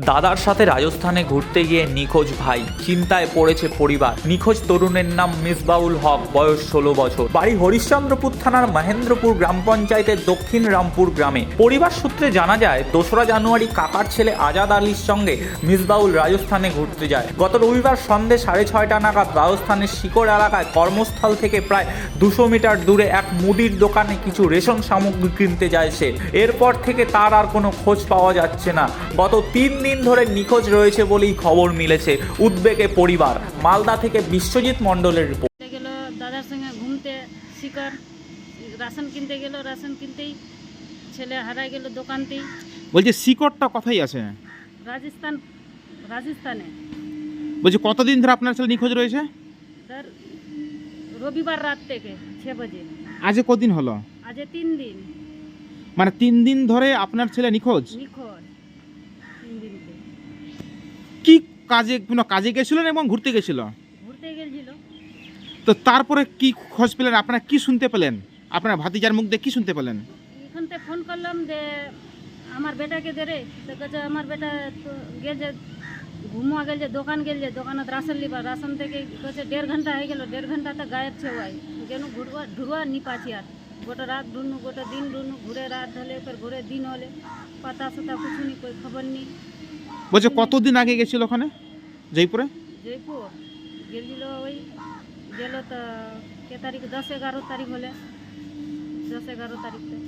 দাদার সাথে রাজস্থানে ঘুরতে গিয়ে নিখোঁজ ভাই। চিন্তায় পড়েছে পরিবার। নিখোঁজ তরুণের নাম মিসবাউল হক, বয়স ষোলো বছর। বাড়ি হরিশ্চন্দ্রপুর থানার মহেন্দ্রপুর গ্রাম পঞ্চায়েতের দক্ষিণ রামপুর গ্রামে। পরিবার সূত্রে জানা যায়, দোসরা জানুয়ারি কাকার ছেলে আজাদ আলীর সঙ্গে মিসবাউল রাজস্থানে ঘুরতে যায়। গত রবিবার সন্ধে সাড়ে ছয়টা নাগাদ রাজস্থানের শিকড় এলাকায় কর্মস্থল থেকে প্রায় দুশো মিটার দূরে এক মুদির দোকানে কিছু রেশন সামগ্রী কিনতে যায় সে। এরপর থেকে তার আর কোনো খোঁজ পাওয়া যাচ্ছে না। গত তিন দিন ধরে নিখোঁজ রয়েছে বলেই খবর মিলেছে। উদ্বেগে পরিবার। মালদা থেকে বিশ্বজিৎ মণ্ডলের রিপোর্ট। ঘুরতে গেল দাদার সঙ্গে ঘুমতে শিকার। রাশন কিনতে গেল রাশন কিনতেই ছেলে হারাই গেল দোকানতেই। বলছি শিকড়টা কথাই আছে? রাজস্থান রাজস্থানে। বলছি কতদিন ধরে আপনার ছেলে নিখোঁজ রয়েছে? স্যার রবিবার রাত থেকে ছ বাজে। আজে কদিন হলো? আজ তিন দিন। মানে তিন দিন ধরে আপনার ছেলে নিখোঁজ? নিখোঁজ তিন দিনতে কি কাজে কোনো কাজে গেছিলেন এবং ঘুরতে গেছিল? ঘুরতে গেছিল। তো তারপরে কি খোঁজ পেলেন? আপনারা কি শুনতে পেলেন? আপনার ভাতিজার মুখ দিয়ে কি শুনতে পেলেন? এখান থেকে ফোন করলাম যে আমার বেটাকে দে রে। তো কাছে আমার বেটা তো গেছে ঘুমা গেল যে দোকান গেল যে দোকানে রাশন লিবা রাশন থেকে কাছে দেড় ঘণ্টা হয়ে গেল দেড় ঘণ্টা তো গায়েব ছে ওয়াই কেন ঘুরবা ঢুরবা নি পাছি আর? গোটা রাত ঢুনু গোটা দিন ঢুনু ঘুরে রাত হলে ফের ঘুরে দিন হলে পাতা সাতা কিছু নি কই খবর নি? বলছে, কতদিন আগে গেছিল ওখানে? জয়পুরে? জয়পুর। ওই, গেল তো কে তারিখ? দশ এগারো তারিখ হলে। দশ এগারো তারিখে।